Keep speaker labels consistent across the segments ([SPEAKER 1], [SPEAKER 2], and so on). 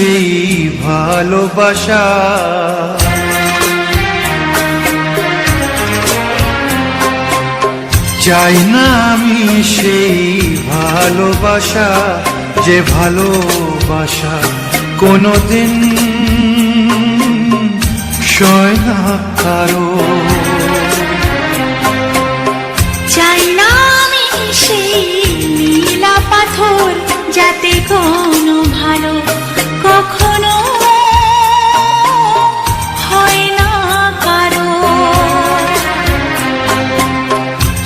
[SPEAKER 1] সেই ভালোবাসা। চাই না আমি সেই ভালোবাসা, যে ভালোবাসা কোনোদিন সয় না কারও।
[SPEAKER 2] চাই না আমি সেই নীলা পাথর যাতে কোনো ভালো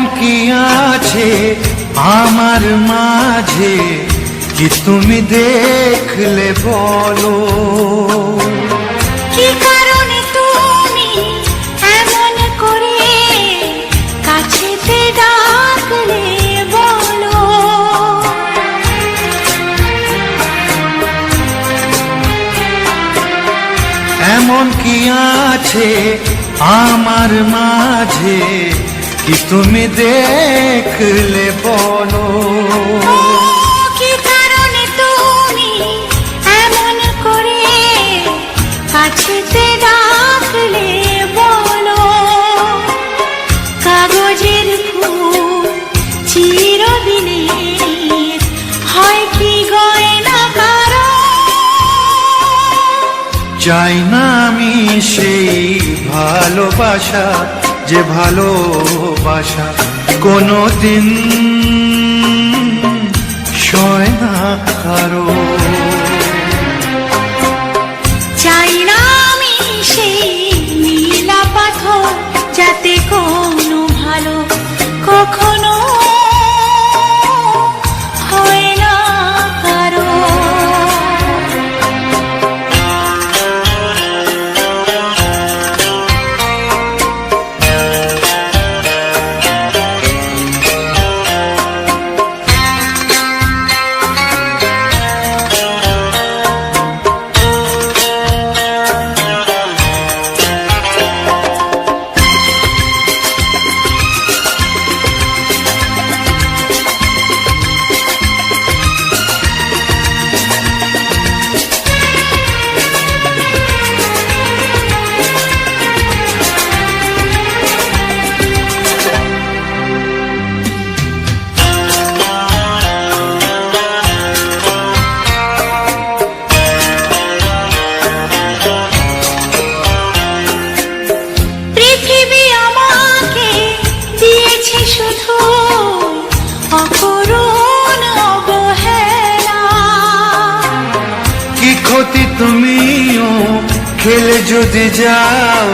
[SPEAKER 1] এমন কি আছে আমার মাঝে কি তুমি দেখলে বলো?
[SPEAKER 2] কি কারণে তুমি এমন করে কাছেতে ডাকলে বলো?
[SPEAKER 1] এমন কি আছে আমার মাঝে কি তুমি দেখলে বলো
[SPEAKER 2] কি কারণে তুমি এমন করে কাছেতে ডাকলে বলো? কাগজের ফুল চিরদিনের হয় কি গয়না কারও?
[SPEAKER 1] চাই না আমি সেই ভালোবাসা যে ভালোবাসা কোনো দিন সয় না
[SPEAKER 2] কারও।
[SPEAKER 1] কি তুমিও খেলে যদি যাও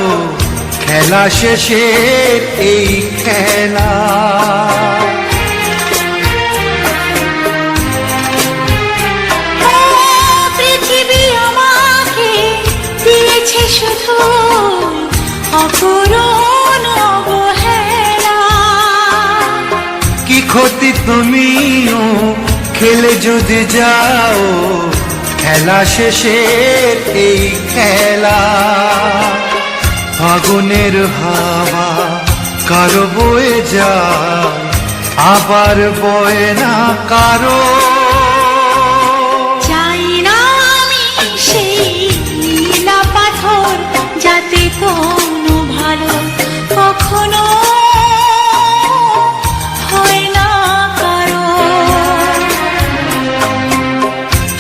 [SPEAKER 1] খেলা শেষের এই খেলা
[SPEAKER 2] শুধু অকরুণ অবহেলা।
[SPEAKER 1] কি ক্ষতি তুমিও খেলে যদি যাও খেলা শেষের এই খেলা। ফাগুনের হাওয়া কারও বয়ে যায় আবার বয়ে না কারও।